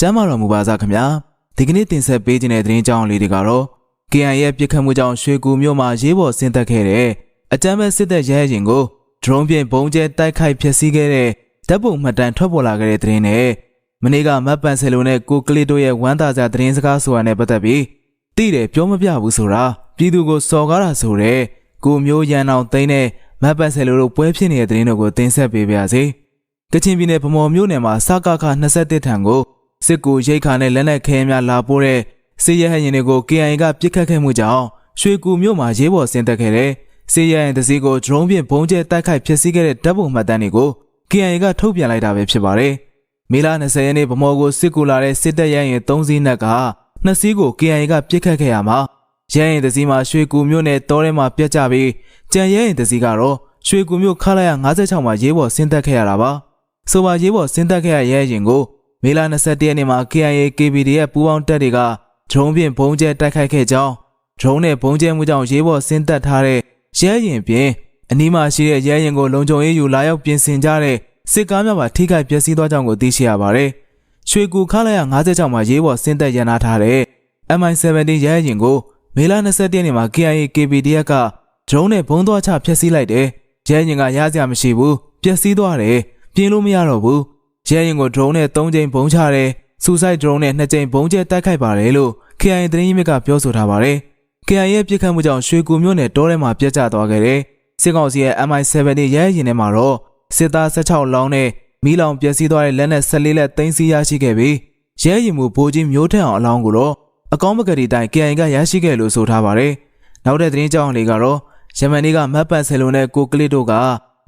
ကျမ်းမာတော်မူပါစားခင်ဗျာဒီကနေ့တင်ဆက်ပေးခြင်းတဲ့သတင်းကြောင်းလေးတွေကတော့ KI ရဲ့ပြစ်ခတ်မှုကြောင့်ရွှေကူမြို့မှာရေးပေါ်ဆင်းသက်ခဲ့တဲ့အကြမ်းဖက်စစ်တပ်ရဲရင်ကိုဒရုန်းဖြင့်ဘုံကျဲတိုက်ခိုက်ဖျက်ဆီးခဲ့တဲ့ဓာတ်ပုံမှတ်တမ်းထွက်ပေါ်လာခဲ့တဲ့သတင်းနဲ့မနေ့ကမတ်ပန်ဆယ်လိုနဲ့ကိုကလစ်တို့ရဲ့ဝမ်းသာစရာသတင်းစကားဆိုတာနဲ့ပတ်သက်ပြီးတိတယ်ပြောမပြဘူးဆိုတာပြည်သူကိုစော်ကားတာဆိုတဲ့ကိုမျိုးရန်အောင်သိန်းနဲ့မတ်ပန်ဆယ်လိုတို့ပွဲဖြစ်နေတဲ့သတင်းတွေကိုတင်ဆက်ပေးပါရစေကချင်ပြည်နယ်ဗမော်မြို့နယ်မှာစကခ21ထံကို စစ်ကူရိတ်ခါနဲ့လက်နက်ခဲယမ်းများလာပို့တဲ့စစ်ရဲဟရင်တွေကို KIA ကပြစ်ခတ်ခဲ့မှုကြောင့်ရွှေကူမြို့မှာရေးပေါ်ဆင်းသက်ခဲ့တဲ့စစ်ရဲဟရင်တစည်းကိုဒရုန်းဖြင့်ဘုံကျဲတိုက်ခိုက်ဖျက်ဆီးခဲ့တဲ့ဓာတ်ပုံမှတ်တမ်းတွေကို KIA ကထုတ်ပြန်လိုက်တာပဲဖြစ်ပါတယ်။မေလ20ရက်နေ့ဗမော်ကိုစစ်ကူလာတဲ့စစ်တပ်ရဲရင်3စီးနက်ကနှစ်စီးကို KIA ကပြစ်ခတ်ခဲ့ရမှာရဲရင်တစည်းမှာရွှေကူမြို့နယ်တောထဲမှာပြတ်ကျပြီးကြံရဲရင်တစည်းကတော့ရွှေကူမြို့ခလာရ56မှာရေးပေါ်ဆင်းသက်ခဲ့ရတာပါ။ဆိုပါရေးပေါ်ဆင်းသက်ခဲ့ရရဲရင်ကို မေလ21ရက်နေ့မှာ KIA KBD ရဲ့ပူးပေါင်းတပ်တွေကဒရုန်းဖြင့်ဘုံကျဲတိုက်ခိုက်ခဲ့ကြောင်းဒရုန်းနဲ့ဘုံကျဲမှုကြောင့်ရေးပေါ်ဆင်းသက်ထားတဲ့ရဲရင်ပြင်အနီးမှာရှိတဲ့ရဲရင်ကိုလုံခြုံရေးယူလာရောက်ပြင်ဆင်ကြတဲ့စစ်ကားများပါထိခိုက်ပျက်စီးသွားကြောင်းကိုသိရှိရပါတယ်။ရွှေကူခလာရ56မှာရေးပေါ်ဆင်းသက်ရန်နာထားတဲ့ MI17 ရဲရင်ကိုမေလ21ရက်နေ့မှာ KIA KBDF ကဒရုန်းနဲ့ဘုံသွားချဖျက်ဆီးလိုက်တယ်။ရဲရင်ကရစရာမရှိဘူးပျက်စီးသွားတယ်ပြင်းလို့မရတော့ဘူး။ ရဲရင်ကိုဒရုန်းနဲ့3ကြိမ်ဘုံချတယ်။စူဆိုက်ဒရုန်းနဲ့2ကြိမ်ဘုံကျဲတိုက်ခိုက်ပါတယ်လို့ KIA သတင်းရင်းမြစ်ကပြောဆိုထားပါတယ်။ KIA ရဲ့ပြစ်ခတ်မှုကြောင့်ရွှေကူမြို့နယ်တောထဲမှာပြတ်ကျသွားခဲ့တယ်။စစ်ကောင်စီရဲ့ MI17 ရဲရင်ထဲမှာတော့စစ်သား16လောင်းနဲ့မီးလောင်ပျက်စီးသွားတဲ့လက်နက်14လက်သိမ်းဆည်းရရှိခဲ့ပြီးရဲရင်မှုဘိုးကြီးမျိုးထက်အောင်အလောင်းကိုတော့အကောင်းမကတိတိုင်း KIA ကရရှိခဲ့လို့ဆိုထားပါတယ်။နောက်တဲ့သတင်းကြောင်းလေးကတော့ယမန်နေ့ကမတ်ပတ်ဆယ်လုံးနဲ့ကိုကလစ်တို့က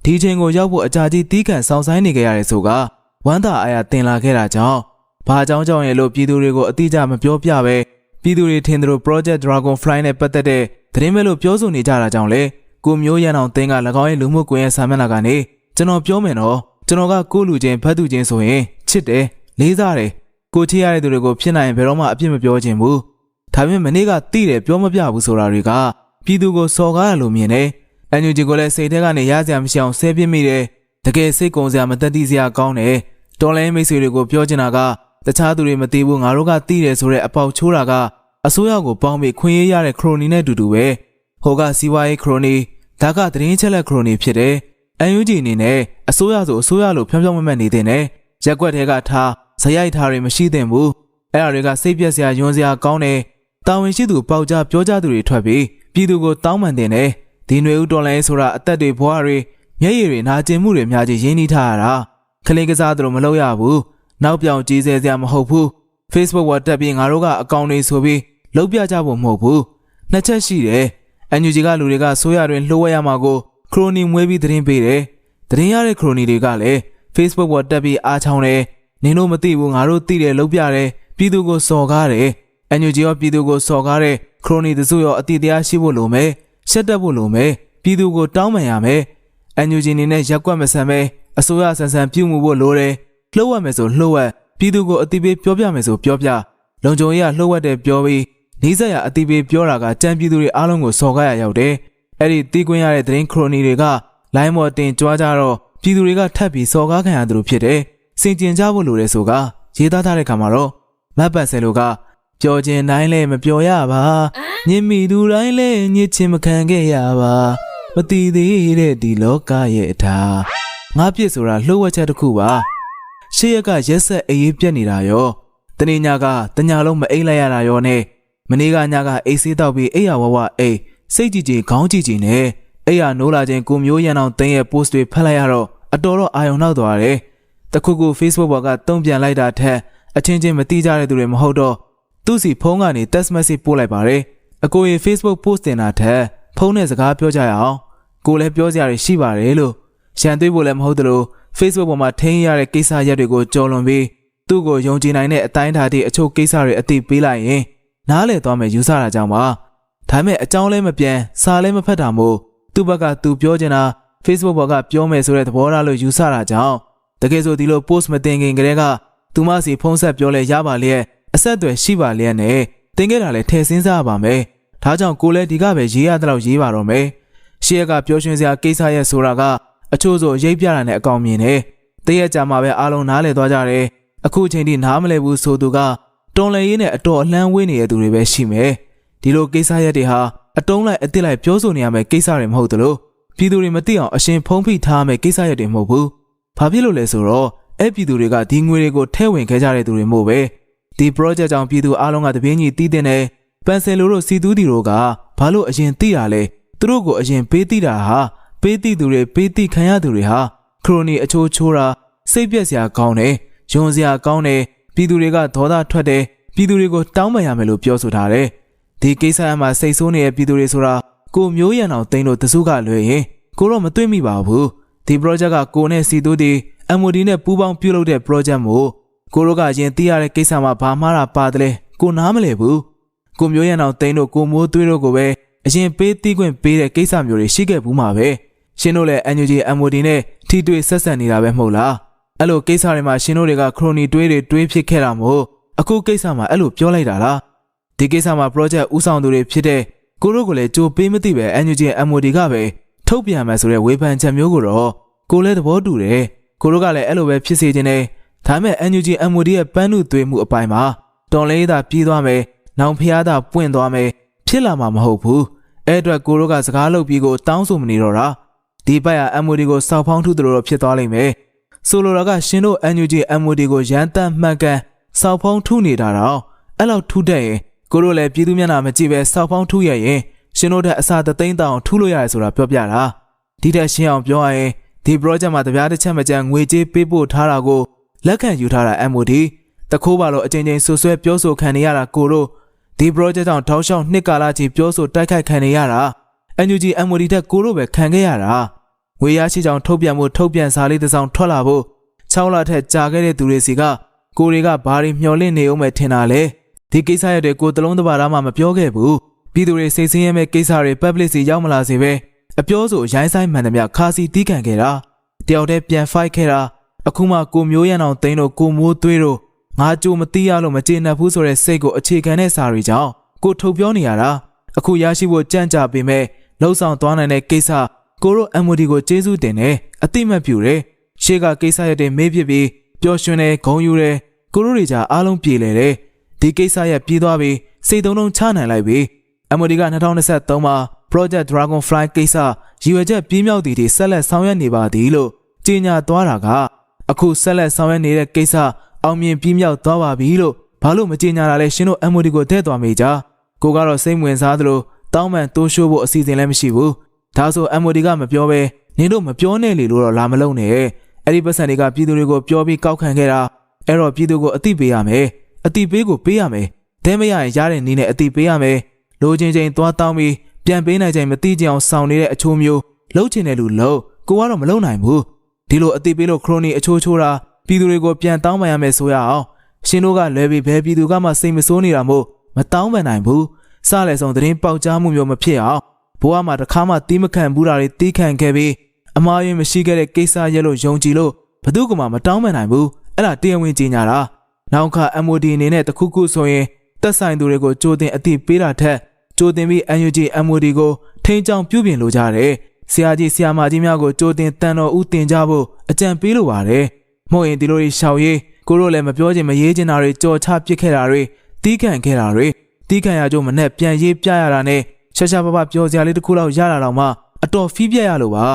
ဒီချိန်ကိုရောက်ဖို့အကြာကြီးတီးခန့်ဆောင်ဆိုင်နေကြရတယ်ဆိုက ဝမ်းသာအားရတင်လာခဲ့တာကြောင့်ဘာကြောင့်ကြောင့်ရဲ့လို့ပြည်သူတွေကိုအတိအကျမပြောပြပဲပြည်သူတွေထင်သလို Project Dragonfly နဲ့ပတ်သက်တဲ့သတင်းမဲ့လို့ပြောဆိုနေကြတာကြောင့်လေကိုမျိုးရန်အောင်တင်းက၎င်းရဲ့လူမှုကွန်ရက်စာမျက်နှာကနေကျွန်တော်ပြောမယ်နော်ကျွန်တော်ကကိုလူချင်းဖတ်သူချင်းဆိုရင်ချစ်တယ်လေးစားတယ်ကိုချစ်ရတဲ့သူတွေကိုဖြစ်နိုင်ရင်ဘယ်တော့မှအပြစ်မပြောချင်ဘူးဒါပေမဲ့မနေ့ကတိတယ်ပြောမပြဘူးဆိုတာတွေကပြည်သူကိုစော်ကားရလို့မြင်တယ်အန်ယူဂျီကိုလည်းစိတ်ထဲကနေရစရာမရှိအောင်ဆဲပြစ်မိတယ် တကယ်စိတ်ကုံစရာမတက်သီးစရာကောင်းတယ်တော်လိုင်းမိတ်ဆွေတွေကိုပြောချင်တာကတခြားသူတွေမသိဘူးငါတို့ကသိတယ်ဆိုတဲ့အပေါက်ချိုးတာကအစိုးရကိုပေါင်းပြီးခွင့်ရရတဲ့ခရိုနီနဲ့အတူတူပဲဟိုကစီးပွားရေးခရိုနီဒါကသတင်းချက်လက်ခရိုနီဖြစ်တယ်အန်ယူဂျီအနေနဲ့အစိုးရဆိုအစိုးရလို့ဖြောင်းဖြောင်းမမတ်နေတဲ့နဲ့ရက်ွက်တွေကထားဇယိုက်ထားတွေမရှိသင့်ဘူးအဲ့အရာတွေကစိတ်ပြက်စရာယွန်းစရာကောင်းတယ်တာဝန်ရှိသူပေါက်ကြပြောကြသူတွေထွက်ပြီးပြည်သူကိုတောင်းပန်တင်တယ်ဒီຫນွေဦးတော်လိုင်းဆိုတာအသက်တွေဘွားတွေ မျက်ရည်တွေနာကျင်မှုတွေများကြီးရင်းနှီးထားရတာခလင်းကစားသူတို့မလုပ်ရဘူးနောက်ပြောင်ကြီးစဲစရာမဟုတ်ဘူး Facebook ဝတ်တက်ပြီးငါတို့ကအကောင့်တွေဆိုပြီးလုံးပြကြဖို့မဟုတ်ဘူးနှစ်ချက်ရှိတယ်အန်ယူဂျီကလူတွေကဆိုရတွင်လှုပ်ဝဲရမှာကိုခရိုနီမွေးပြီးသတင်းပေးတယ်သတင်းရတဲ့ခရိုနီတွေကလည်း Facebook ဝတ်တက်ပြီးအားချောင်းတယ်နင်တို့မသိဘူးငါတို့သိတယ်လုံးပြတယ်ပြည်သူကိုစော်ကားတယ်အန်ယူဂျီရောပြည်သူကိုစော်ကားတဲ့ခရိုနီတစုရောအတိတရားရှိဖို့လိုမယ်ရှက်တက်ဖို့လိုမယ်ပြည်သူကိုတောင်းပန်ရမယ် အန်ယူဂျီနေနဲ့ရက်ကွက်မဆန်ပဲအစိုးရဆန်ဆန်ပြုမှုဖို့လိုတယ်လှုပ်ဝက်မယ်ဆိုလှုပ်ဝက်ပြည်သူကိုအတိပေးပြောပြမယ်ဆိုပြောပြလုံခြုံရေးကလှုပ်ဝက်တယ်ပြောပြီးနီးစပ်ရအတိပေးပြောတာကကြံပြည်သူတွေအားလုံးကိုစော်ကားရရောက်တယ်အဲ့ဒီတီးကွင်းရတဲ့သတင်းခရိုနီတွေကလိုင်းမော်တင်ကြွားကြတော့ပြည်သူတွေကထပ်ပြီးစော်ကားခံရသူတို့ဖြစ်တယ်စင်ကျင်ကြဖို့လိုတယ်ဆိုကရေးသားထားတဲ့ခါမှာတော့မတ်ပတ်ဆယ်လိုကပြောခြင်းတိုင်းလည်းမပြောရပါညင်မိသူတိုင်းလည်းညစ်ချင်မခံခဲ့ရပါ မတည်သေးတဲ့ဒီလောကရဲ့အထာငါပြစ်ဆိုတာလှုပ်ဝက်ချက်တစ်ခုပါရှေ့ရက်ကရက်ဆက်အေးအေးပြက်နေတာရောတနေ့ညကတညာလုံးမအိပ်လိုက်ရတာရောနဲ့မနေ့ကညကအိတ်ဆေးတောက်ပြီးအိယာဝဝအိတ်စိတ်ကြည်ကြည်ခေါင်းကြည်ကြည်နဲ့အိယာနိုးလာခြင်းကိုမျိုးရန်အောင်တင်းရဲ့ post တွေဖတ်လိုက်ရတော့အတော်တော့အာယုံနောက်သွားတယ်တခုခု Facebook ပေါ်ကတုံ့ပြန်လိုက်တာထက်အချင်းချင်းမတိကြတဲ့သူတွေမဟုတ်တော့သူ့စီဖုန်းကနေ text message ပို့လိုက်ပါတယ်အကိုရေ Facebook post တင်တာထက်ဖုန်းနဲ့စကားပြောကြရအောင် ကိုလည်းပြောစရာတွေရှိပါတယ်လို့ရန်သွေးဖို့လည်းမဟုတ်သလို Facebook ပေါ်မှာထင်းရတဲ့ကိစ္စရက်တွေကိုကြော်လွန်ပြီးသူ့ကိုယုံကြည်နိုင်တဲ့အတိုင်းအတာတွေအချို့ကိစ္စတွေအသိပေးလိုက်ရင်နားလည်သွားမယ်ယူဆတာကြောင့်ပါဒါပေမဲ့အကြောင်းလည်းမပြန်စာလည်းမဖတ်တာမို့သူ့ဘက်ကသူပြောချင်တာ Facebook ပေါ်ကပြောမယ်ဆိုတဲ့သဘောထားလို့ယူဆတာကြောင့်တကယ်ဆိုဒီလို post မတင်ခင်ကတည်းကသူမစီဖုန်းဆက်ပြောလဲရပါလျက်အဆက်အသွယ်ရှိပါလျက်နဲ့တင်ခဲ့တာလည်းထည့်စင်းစားပါမယ်ဒါကြောင့်ကိုလည်းဒီကပဲရေးရတဲ့လောက်ရေးပါတော့မယ် ရှေ့ကပြောရှင်စရာကိစ္စရဲ့ဆိုတာကအချို့ဆိုရိပ်ပြတာနဲ့အကောင်မြင်တယ်တရက်ကြာမှပဲအားလုံးနားလည်သွားကြတယ်အခုချိန်ထိနားမလည်ဘူးဆိုသူကတော်လည်ရေးနဲ့အတော်အလှမ်းဝေးနေတဲ့သူတွေပဲရှိမယ်ဒီလိုကိစ္စရက်တွေဟာအတုံးလိုက်အစ်စ်လိုက်ပြောဆိုနေရမယ့်ကိစ္စတွေမဟုတ်သလိုပြည်သူတွေမသိအောင်အရှင်ဖုံးဖိထားရမယ့်ကိစ္စရက်တွေမဟုတ်ဘူးဘာဖြစ်လို့လဲဆိုတော့အဲ့ပြည်သူတွေကဒီငွေတွေကိုထဲဝင်ခဲ့ကြတဲ့သူတွေမို့ပဲဒီ project ကြောင့်ပြည်သူအလုံးကတပြင်းကြီးတည်တဲ့နဲ့ပန်ဆယ်လိုတို့စီသူတီတို့ကဘာလို့အရင်သိရလဲ သူတို့ကိုအရင်ပေးသိတာဟာပေးသိသူတွေပေးသိခံရသူတွေဟာခရိုနီအချိုးချိုးတာစိတ်ပြက်စရာကောင်းတယ်ယွန်စရာကောင်းတယ်ပြည်သူတွေကဒေါသထွက်တယ်ပြည်သူတွေကိုတောင်းပန်ရမယ်လို့ပြောဆိုထားတယ်ဒီကိစ္စအမှစိတ်ဆိုးနေတဲ့ပြည်သူတွေဆိုတာကိုမျိုးရံအောင်တိန်လို့တစုကလွယ်ရင်ကိုတော့မတွေ့မိပါဘူးဒီ project ကကိုနဲ့စီသူတီ MOD နဲ့ပူးပေါင်းပြုလုပ်တဲ့ project မို့ကိုတို့ကရင်သိရတဲ့ကိစ္စမှာဘာမှတာပါတယ်လဲကိုနားမလဲဘူးကိုမျိုးရံအောင်တိန်တို့ကိုမိုးသွေးတို့ကိုပဲ အရင်ပေးတီးခွင့်ပေးတဲ့ကိစ္စမျိုးတွေရှိခဲ့ဘူးမှာပဲရှင်းတို့လည်း NUG MOD နဲ့ထိတွေ့ဆက်ဆံနေတာပဲမဟုတ်လားအဲ့လိုကိစ္စတွေမှာရှင်းတို့တွေကခရိုနီတွေးတွေတွေးဖြစ်ခဲ့တာမို့အခုကိစ္စမှာအဲ့လိုပြောလိုက်တာလားဒီကိစ္စမှာ project ဦးဆောင်သူတွေဖြစ်တဲ့ကိုတို့ကိုလည်းကြိုပေးမသိပဲ NUG MOD ကပဲထုတ်ပြန်မယ်ဆိုတဲ့ဝေဖန်ချက်မျိုးကိုတော့ကိုလည်းသဘောတူတယ်ကိုတို့ကလည်းအဲ့လိုပဲဖြစ်စေခြင်းနဲ့ဒါပေမဲ့ NUG MOD ရဲ့ပန်းနုသွေးမှုအပိုင်းမှာတော်လေးသာပြီးသွားမယ်နောင်ဖျားသာပွင့်သွားမယ်ဖြစ်လာမှာမဟုတ်ဘူး အဲ့အတွက်ကိုတို့ကစကားလုပ်ပြီးကိုတောင်းဆိုမနေတော့တာဒီဘက်က MOD ကိုစောက်ဖောင်းထုသလိုတော့ဖြစ်သွားလိမ့်မယ်ဆိုလိုတာကရှင်တို့ NUG MOD ကိုရန်တမ်းမှန်ကန်စောက်ဖောင်းထုနေတာတော့အဲ့လောက်ထုတတ်ရင်ကိုတို့လည်းပြည်သူမျက်နှာမကြည့်ပဲစောက်ဖောင်းထုရရင်ရှင်တို့တဲ့အစာတသိန်းတောင်ထုလို့ရတယ်ဆိုတာပြောပြတာဒီတက်ရှင်းအောင်ပြောရရင်ဒီ project မှာတပြားတစ်ချက်မကြမ်းငွေကြေးပေးပို့ထားတာကိုလက်ခံယူထားတာ MOD တခိုးပါလို့အချိန်ချင်းဆွဆွဲပြောဆိုခံနေရတာကိုတို့ ဒီ project ကြောင့်ထောက်ရှောက်နှစ်ကာလကြီးပြောဆိုတိုက်ခိုက်ခံနေရတာ NUG MOD တက်ကိုတို့ပဲခံခဲ့ရတာငွေရရှိကြောင်ထုတ်ပြန်မှုထုတ်ပြန်စာလေးတစ်စောင်ထွက်လာဖို့6လထက်ကြာခဲ့တဲ့သူတွေစီကကိုတွေကဘာတွေမျှော်လင့်နေအောင်ပဲထင်တာလဲဒီကိစ္စရတဲ့ကိုတလုံးတစ်ပါးသားမှမပြောခဲ့ဘူးပြည်သူတွေစိတ်ဆင်းရဲမဲ့ကိစ္စတွေ public စီရောက်မလာစေပဲအပြောဆိုရိုင်းဆိုင်မှန်သမျှခါစီတီးခံခဲ့တာတယောက်တည်းပြန် fight ခဲ့တာအခုမှကိုမျိုးရံအောင်သိန်းတို့ကိုမိုးသွေးတို့ ငါကြိုမသိရလို့မကျေနပ်ဘူးဆိုတဲ့စိတ်ကိုအခြေခံတဲ့စာတွေကြောင့်ကိုထုတ်ပြောနေရတာအခုရရှိဖို့ကြံ့ကြာပေမဲ့လှုပ်ဆောင်သွားနိုင်တဲ့ကိစ္စကိုရို MOD ကိုကျေးဇူးတင်တယ်အတိမတ်ပြုတယ်ရှေ့ကကိစ္စရတဲ့မေးဖြစ်ပြီးပျော်ရွှင်တယ်ဂုံယူတယ်ကိုရိုတွေကြအားလုံးပြေလေတယ်ဒီကိစ္စရပြီးသွားပြီးစိတ်သုံးလုံးချနိုင်လိုက်ပြီ MOD က2023မှာ Project Dragonfly ကိစ္စရည်ရွယ်ချက်ပြင်းမြောက်တည်တည်ဆက်လက်ဆောင်ရွက်နေပါသည်လို့ကြေညာသွားတာကအခုဆက်လက်ဆောင်ရွက်နေတဲ့ကိစ္စ အောင်မြင်ပြင်းမြောက်သွားပါပြီလို့ဘာလို့မကြေညာတာလဲရှင်တို့ MOD ကိုတဲ့သွားမိကြကိုကတော့စိတ်ဝင်စားသလိုတောင်းပန်တိုးရှိုးဖို့အစီအစဉ်လည်းမရှိဘူးဒါဆို MOD ကမပြောဘဲနင်တို့မပြောနဲ့လေလို့တော့လာမလုံးနဲ့အဲ့ဒီပတ်စံတွေကပြည်သူတွေကိုပြောပြီးကောက်ခံခဲ့တာအဲ့တော့ပြည်သူကိုအတိပေးရမယ်အတိပေးကိုပေးရမယ်တဲမရရင်ရတဲ့နည်းနဲ့အတိပေးရမယ်လိုချင်ချင်းသွားတောင်းပြီးပြန်ပေးနိုင်ချိန်မသိကြအောင်စောင့်နေတဲ့အချိုးမျိုးလှုပ်ချင်တဲ့လူလှုပ်ကိုကတော့မလုံနိုင်ဘူးဒီလိုအတိပေးလို့ခရိုနီအချိုးချိုးတာ ပြည်သူတွေကိုပြန်တောင်းပန်ရမယ်ဆိုရအောင်ရှင်တို့ကလွယ်ပြီးဘယ်ပြည်သူကမှစိတ်မဆိုးနေတာမို့မတောင်းပန်နိုင်ဘူးစလဲဆုံးသတင်းပေါက်ကြားမှုမျိုးမဖြစ်အောင်ဘိုးကမှတစ်ခါမှတီးမခံဘူးတာတွေတီးခံခဲ့ပြီးအမားရင်မရှိခဲ့တဲ့ကိစ္စရဲ့လို့ယုံကြည်လို့ဘသူကမှမတောင်းပန်နိုင်ဘူးအဲ့ဒါတရားဝင်ကြီးညာတာနောက်ခါ MOD အနေနဲ့တခုခုဆိုရင်တက်ဆိုင်သူတွေကိုကြိုတင်အသိပေးတာထက်ကြိုတင်ပြီး NUG MOD ကိုထိန်းချောင်းပြုပြင်လိုကြတယ်ဆရာကြီးဆရာမကြီးများကိုကြိုတင်တန်တော်ဦးတင်ကြဖို့အကြံပေးလိုပါတယ် မဟုတ်ရင်ဒီလိုတွေရှောက်ရေးကိုတို့လည်းမပြောချင်မရေးချင်တာတွေကြော်ချပစ်ခဲ့တာတွေတီးခံခဲ့တာတွေတီးခံရကြုံမနဲ့ပြန်ရေးပြရတာနဲ့ရှာရှာပပပြောစရာလေးတစ်ခုလောက်ရတာတော့မှအတော်ဖီးပြက်ရလို့ပါ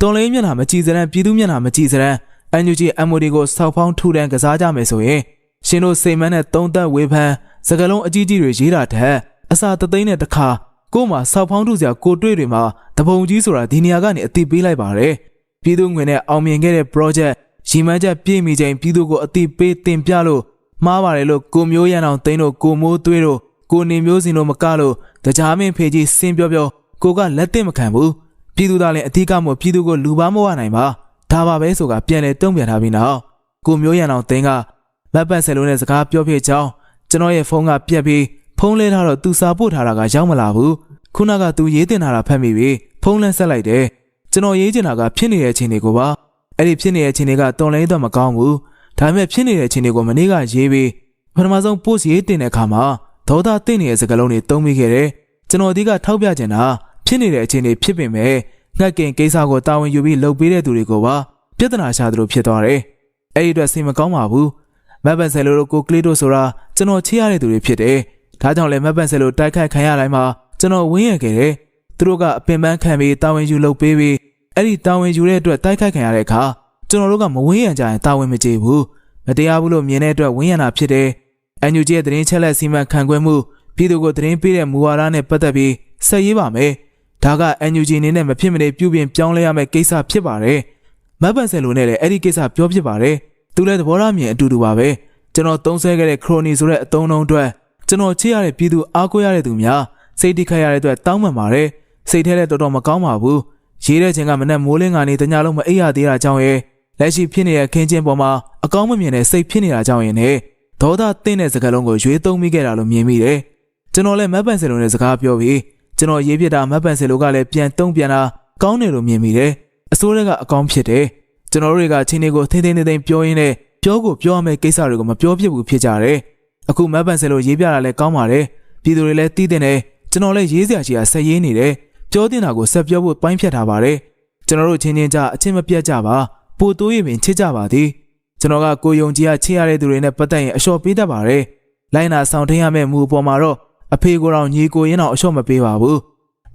တော်လေးမျက်နှာမကြည့်စရန်ပြည်သူမျက်နှာမကြည့်စရန် NUG MOD ကိုစောက်ဖောင်းထူတန်းကစားကြမယ်ဆိုရင်ရှင်တို့စိတ်မန်းနဲ့တုံးသက်ဝေဖန်စကလုံးအကြီးကြီးတွေရေးတာထက်အစာတသိန်းနဲ့တခါကို့မှာစောက်ဖောင်းထုစရာကိုတွေ့တွေမှာတပုံကြီးဆိုတာဒီနေရာကနေအတိပေးလိုက်ပါတယ်ပြည်သူငွေနဲ့အောင်မြင်ခဲ့တဲ့ project ရီမန်းချက်ပြည့်မီချိန်ပြည်သူကိုအတိပေးတင်ပြလို့မှားပါတယ်လို့ကိုမျိုးရန်အောင်သိန်းတို့ကိုမိုးသွေးတို့ကိုနေမျိုးစင်တို့မကလို့တကြားမင်းဖေကြီးစင်ပြောပြောကိုကလက်တင်မခံဘူးပြည်သူသားလည်းအထီးကမို့ပြည်သူကိုလူပါမဝနိုင်ပါဒါပါပဲဆိုကပြန်လဲတုံ့ပြန်ထားပြီးနောက်ကိုမျိုးရန်အောင်သိန်းကမတ်ပတ်ဆယ်လုံးနဲ့စကားပြောဖြစ်ကြောင်းကျွန်တော်ရဲ့ဖုန်းကပြက်ပြီးဖုန်းလဲထားတော့သူစာပို့ထားတာကရောက်မလာဘူးခုနကသူရေးတင်ထားတာဖတ်မိပြီဖုန်းလဲဆက်လိုက်တယ်ကျွန်တော်ရေးချင်တာကဖြစ်နေတဲ့အချိန်တွေကိုပါ အဲ့ဒီဖြစ်နေတဲ့အချိန်တွေကတော်လိုင်းတော့မကောင်းဘူးဒါပေမဲ့ဖြစ်နေတဲ့အချိန်တွေကိုမနေ့ကရေးပြီးပထမဆုံး post ရေးတင်တဲ့အခါမှာဒေါသတင့်နေတဲ့စကားလုံးတွေတုံးမိခဲ့တယ်ကျွန်တော်ဒီကထောက်ပြချင်တာဖြစ်နေတဲ့အချိန်တွေဖြစ်ပင်မဲ့ငှက်ကင်ကိစ္စကိုတာဝန်ယူပြီးလုပ်ပေးတဲ့သူတွေကိုပါပြဿနာရှာသလိုဖြစ်သွားတယ်အဲ့ဒီအတွက်စိတ်မကောင်းပါဘူးမတ်ပန်ဆယ်လိုတို့ကိုကလေးတို့ဆိုတာကျွန်တော်ချစ်ရတဲ့သူတွေဖြစ်တယ်ဒါကြောင့်လည်းမတ်ပန်ဆယ်လိုတိုက်ခိုက်ခံရတိုင်းမှာကျွန်တော်ဝင်းရခဲ့တယ်သူတို့ကအပင်ပန်းခံပြီးတာဝန်ယူလုပ်ပေးပြီး အဲ့ဒီတာဝန်ယူတဲ့အတွက်တိုက်ခိုက်ခံရတဲ့အခါကျွန်တော်တို့ကမဝင်းရံကြရင်တာဝန်မကျေဘူးမတရားဘူးလို့မြင်တဲ့အတွက်ဝင်းရံတာဖြစ်တယ်အန်ယူဂျီရဲ့သတင်းချက်လက်စီမံခန့်ခွဲမှုပြည်သူကိုသတင်းပေးတဲ့မူဝါဒနဲ့ပတ်သက်ပြီးဆက်ရေးပါမယ်ဒါက NUG အနေနဲ့မဖြစ်မနေပြုပြင်ပြောင်းလဲရမယ့်ကိစ္စဖြစ်ပါတယ်။မတ်ပန်ဆယ်လိုနဲ့လည်းအဲ့ဒီကိစ္စပြောဖြစ်ပါတယ်။သူလည်းသဘောထားမြင်အတူတူပါပဲ။ကျွန်တော်သုံးဆွဲခဲ့တဲ့ခရိုနီဆိုတဲ့အသုံးအနှုန်းအတွက်ကျွန်တော်ချစ်ရတဲ့ပြည်သူအားကိုးရတဲ့သူများစိတ်တိခတ်ရတဲ့အတွက်တောင်းပန်ပါတယ်။စိတ်ထဲလည်းတော်တော်မကောင်းပါဘူး။ ရေးတဲ့ချိန်ကမနဲ့မိုးလင်းကနေတညလုံးမအိပ်ရသေးတာကြောင့်ရဲ့လက်ရှိဖြစ်နေတဲ့ခင်းချင်းပေါ်မှာအကောင်းမမြင်တဲ့စိတ်ဖြစ်နေတာကြောင့်ရင်လည်းဒေါသတင့်တဲ့စကားလုံးကိုရွေးသုံးမိခဲ့တာလို့မြင်မိတယ်။ကျွန်တော်လည်းမတ်ပန်ဆယ်လိုနဲ့စကားပြောပြီးကျွန်တော်ရေးပြတာမတ်ပန်စင်လိုကလည်းပြန်တုံးပြန်တာကောင်းတယ်လို့မြင်မိတယ်အစိုးရကအကောင်းဖြစ်တယ်ကျွန်တော်တို့တွေကချင်းတွေကိုထိမ့်ထိမ့်ထိမ့်ပြောရင်းနဲ့ပြောကိုပြောရမယ့်ကိစ္စတွေကိုမပြောပြဘူးဖြစ်ကြတယ်အခုမတ်ပန်စင်လိုရေးပြတာလည်းကောင်းပါတယ်ပြည်သူတွေလည်းသိတဲ့နဲ့ကျွန်တော်လည်းရေးစရာရှိတာဆက်ရေးနေတယ် ပြောတင်တာကိုဆက်ပြောဖို့ပိုင်းဖြတ်ထားပါတယ်ကျွန်တော်တို့ချင်းချင်းကြအချင်းမပြတ်ကြပါပိုတိုးရင်ပင်ချစ်ကြပါသည်ကျွန်တော်ကကိုယုံကြည်ရချစ်ရတဲ့သူတွေနဲ့ပတ်သက်ရင်အလျှော့ပေးတတ်ပါတယ်လိုင်းနာဆောင်ထင်းရမယ့်မူအပေါ်မှာတော့အဖေကိုတော့ညီကိုရင်တော့အလျှော့မပေးပါဘူး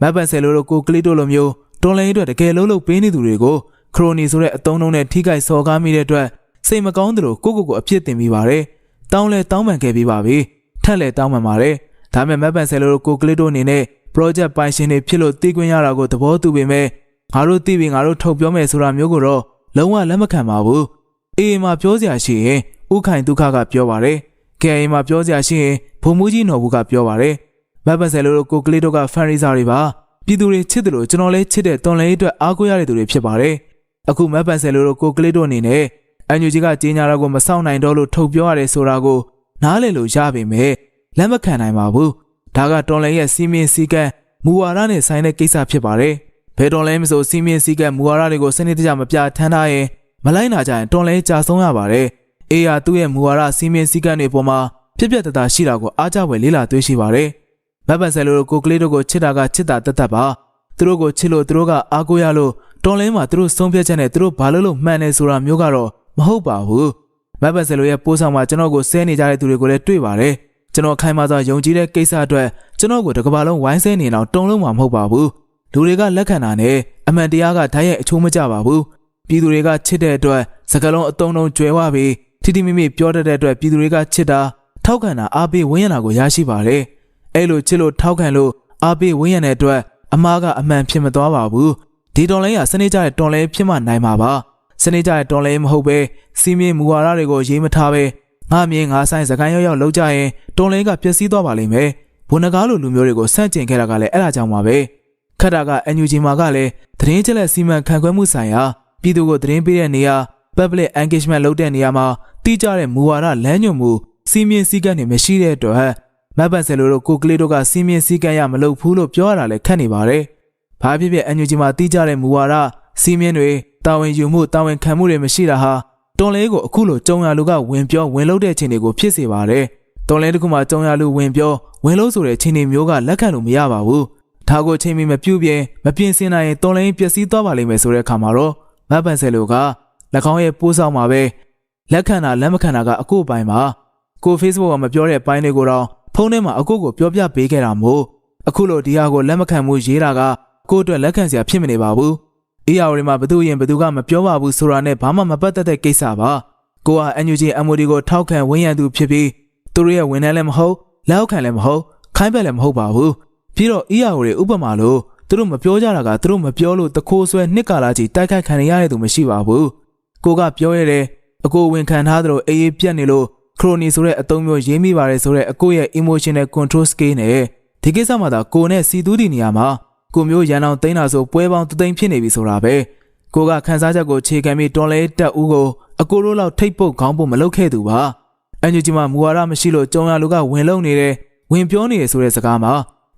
မတ်ပန်ဆယ်လိုတို့ကိုကလစ်တို့လိုမျိုးတွန်လိုင်းအတွက်တကယ်လုံးလုံးပေးနေသူတွေကိုခရိုနီဆိုတဲ့အတုံးလုံးနဲ့ထိခိုက်စော်ကားမိတဲ့အတွက်စိတ်မကောင်းသလိုကိုကိုကိုအပြစ်တင်မိပါတယ်တောင်းလဲတောင်းပန်ခဲ့ပြီးပါပြီထက်လဲတောင်းပန်ပါတယ်ဒါပေမဲ့မတ်ပန်ဆယ်လိုတို့ကိုကလစ်တို့အနေနဲ့ project ပိုင်ရှင်တွေဖြစ်လို့တည်ခွင့်ရတာကိုသဘောတူပေမဲ့ငါတို့သိပြီးငါတို့ထုတ်ပြောမယ်ဆိုတာမျိုးကိုတော့လုံးဝလက်မခံပါဘူးအေးမှာပြောစရာရှိရင်ဥခိုင်ဒုက္ခကပြောပါတယ်ကဲအိမ်မှာပြောစရာရှိရင်ဘုံမူကြီးနော်ဘူးကပြောပါတယ်မတ်ပန်ဆယ်လိုတို့ကိုကလေးတို့ကဖန်ရီစာတွေပါပြည်သူတွေချစ်တယ်လို့ကျွန်တော်လည်းချစ်တဲ့တွန်လဲအတွက်အားကိုးရတဲ့သူတွေဖြစ်ပါတယ်အခုမတ်ပန်ဆယ်လိုတို့ကိုကလေးတို့အနေနဲ့အန်ယူဂျီကကြီးညာတော့ကိုမဆောင်နိုင်တော့လို့ထုတ်ပြောရတယ်ဆိုတာကိုနားလည်လို့ရပေမဲ့လက်မခံနိုင်ပါဘူး ဒါကတွန်လဲရဲ့စီမင်းစည်းကမ်းမူဝါဒနဲ့ဆိုင်တဲ့ကိစ္စဖြစ်ပါတယ်ဘယ်တွန်လဲမဆိုစီမင်းစည်းကမ်းမူဝါဒတွေကိုစနစ်တကျမပြထမ်းထားရင်မလိုက်နာကြရင်တွန်လဲကြာဆုံးရပါတယ်အေးရသူ့ရဲ့မူဝါဒစီမင်းစည်းကမ်းတွေပေါ်မှာပြက်ပြက်တသားရှိတာကိုအားကြွယ်လေးလာတွေးရှိပါတယ်မတ်ပန်ဆယ်လိုတို့ကိုကလေးတို့ကိုချစ်တာကချစ်တာတတ်တတ်ပါသူတို့ကိုချစ်လို့သူတို့ကအားကိုးရလို့တွန်လင်းမှာသူတို့ဆုံးဖြတ်ချက်နဲ့သူတို့ဘာလို့လို့မှန်တယ်ဆိုတာမျိုးကတော့မဟုတ်ပါဘူးမတ်ပန်ဆယ်လိုရဲ့ပိုးဆောင်မှာကျွန်တော်ကိုဆဲနေကြတဲ့သူတွေကိုလည်းတွေ့ပါတယ် ကျွန်တော်ခိုင်မာစွာယုံကြည်တဲ့ကိစ္စအတွက်ကျွန်တော်ကိုတစ်ကမ္ဘာလုံးဝိုင်းဆဲနေအောင်တုံလုံးမှာမဟုတ်ပါဘူးလူတွေကလက်ခံတာနဲ့အမှန်တရားကဓာတ်ရိုက်အချိုးမကျပါဘူးပြည်သူတွေကချစ်တဲ့အတွက်စကလုံးအတုံးတုံးကျွဲဝပြီးထိထိမိမိပြောတတ်တဲ့အတွက်ပြည်သူတွေကချစ်တာထောက်ခံတာအားပေးဝန်းရံတာကိုရရှိပါတယ်အဲ့လိုချစ်လို့ထောက်ခံလို့အားပေးဝန်းရံတဲ့အတွက်အမားကအမှန်ဖြစ်မသွားပါဘူးဒီတော်လိုင်းကစနေကြတဲ့တော်လိုင်းဖြစ်မှနိုင်မှာပါစနေကြတဲ့တော်လိုင်းမဟုတ်ပဲစီးမင်းမူဝါဒတွေကိုရေးမထားပဲ ငါမြင်ငါဆိုင်စကိုင်းရောက်ရောက်လောက်ကြရင်တော်လိုင်းကပျက်စီးသွားပါလိမ့်မယ်ဘုန်းနကားလိုလူမျိုးတွေကိုဆန့်ကျင်ခဲ့တာကလည်းအဲ့ဒါကြောင့်ပါပဲခက်တာက NUG မှာကလည်းသတင်းချက်လက်စီမံခန့်ခွဲမှုဆိုင်ရာပြည်သူကိုသတင်းပေးတဲ့နေရာ public engagement လုပ်တဲ့နေရာမှာတိကျတဲ့မူဝါဒလမ်းညွှန်မှုစီမင်းစည်းကမ်းတွေမရှိတဲ့အတွက်မတ်ပန်ဆယ်လိုတို့ကိုကလေးတို့ကစီမင်းစည်းကမ်းရမလုပ်ဘူးလို့ပြောရတာလည်းခက်နေပါတယ်။ဘာဖြစ်ဖြစ်အန်ယူဂျီမှာတီးကြတဲ့မူဝါဒစီမင်းတွေတာဝန်ယူမှုတာဝန်ခံမှုတွေမရှိတာဟာ တွန်လဲကိုအခုလိုကြုံရလူကဝင်ပြောဝင်လို့တဲ့ချိန်တွေကိုဖြစ်စေပါတယ်။တွန်လဲတစ်ခုမှကြုံရလူဝင်ပြောဝင်လို့ဆိုတဲ့ချိန်တွေမျိုးကလက်ခံလို့မရပါဘူး။ဒါကိုချိန်မီမပြုတ်ပြင်းမပြင်းစင်နိုင်ရင်တွန်လဲပျက်စီးသွားပါလိမ့်မယ်ဆိုတဲ့အခါမှာတော့မတ်ပန်ဆယ်လိုက၎င်းရဲ့ပိုးဆောင်မှာပဲလက်ခံတာလက်မခံတာကအခုပိုင်းမှာကို Facebook ကမပြောတဲ့ပိုင်းတွေကိုတော့ဖုန်းထဲမှာအကိုကိုပြောပြပေးခဲ့တာမို့အခုလိုဒီဟာကိုလက်မခံမှုရေးတာကကိုအတွက်လက်ခံစရာဖြစ်မနေပါဘူး အေးရတွေမှာဘသူရင်ဘသူကမပြောပါဘူးဆိုတာနဲ့ဘာမှမပတ်သက်တဲ့ကိစ္စပါကိုက NUG MOD ကိုထောက်ခံဝန်းရံသူဖြစ်ပြီးသူတို့ရဲ့ဝန်ထမ်းလည်းမဟုတ်လက်အောက်ခံလည်းမဟုတ်ခိုင်းပက်လည်းမဟုတ်ပါဘူးပြီးတော့အေးရတွေဥပမာလို့သူတို့မပြောကြတာကသူတို့မပြောလို့တခိုးဆွဲနှစ်ကာလကြီးတိုက်ခိုက်ခံရတဲ့သူမရှိပါဘူးကိုကပြောရတဲ့အကိုဝင်ခံထားသလိုအေးအေးပြတ်နေလို့ခရိုနီဆိုတဲ့အသုံးမျိုးရေးမိပါတယ်ဆိုတဲ့အကိုရဲ့ emotional control skill နဲ့ဒီကိစ္စမှာသာကိုနဲ့စီတူးဒီနေရာမှာ ကိုမျိုးရန်အောင်သိမ်းတာဆိုပွဲပေါင်းတသိန်းဖြစ်နေပြီဆိုတာပဲကိုကခန်းစားချက်ကိုခြေခံပြီးတွန်လဲတက်ဦးကိုအကိုတို့လောက်ထိတ်ပုတ်ခေါင်းပုတ်မလုပ်ခဲ့သူပါအန်ဂျူဂျီမှာမူဝါဒမရှိလို့ကြုံရလူကဝင်လုံနေတယ်ဝင်ပြောနေတယ်ဆိုတဲ့စကားမှာ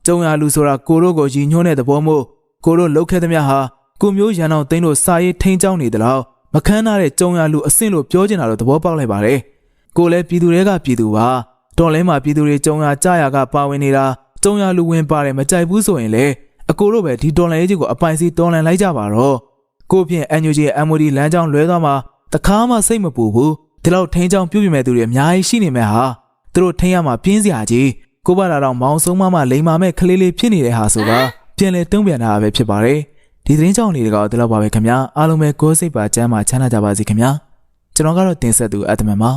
ကြုံရလူဆိုတာကိုတို့ကိုရီညွှန်းတဲ့သဘောမို့ကိုတို့လှုပ်ခဲ့သမျှဟာကိုမျိုးရန်အောင်သိမ်းလို့စာရေးထိန်းချောင်းနေတယ်လို့မခန်းနာတဲ့ကြုံရလူအဆင့်လို့ပြောချင်တာလို့သဘောပေါက်လိုက်ပါတယ်ကိုလည်းပြည်သူတွေကပြည်သူပါတော်လဲမှာပြည်သူတွေကြုံရကြရကပါဝင်နေတာကြုံရလူဝင်ပါတယ်မကြိုက်ဘူးဆိုရင်လေ အကိုတို့ပဲဒီတော်လန်ရေးကြီးကိုအပိုင်စီတော်လန်လိုက်ကြပါတော့ကိုဖြင့် NUG ရဲ့ MOD လမ်းကြောင်းလွဲသွားမှာတခါမှစိတ်မပူဘူးဒီလောက်ထိန်းချောင်းပြုတ်ပြမဲ့သူတွေအများကြီးရှိနေမဲ့ဟာသူတို့ထိန်းရမှာပြင်းစရာကြီးကိုပါလာတော့မောင်ဆုံးမမလိန်မာမဲ့ကလေးလေးဖြစ်နေတဲ့ဟာဆိုကပြန်လဲတုံးပြန်တာပဲဖြစ်ပါတယ်ဒီသတင်းကြောင့်လေးတွေကဒီလောက်ပါပဲခင်ဗျာအားလုံးပဲကိုယ်စိတ်ပါကျမ်းမာချမ်းသာကြပါစေခင်ဗျာကျွန်တော်ကတော့တင်ဆက်သူအတမန်ပါ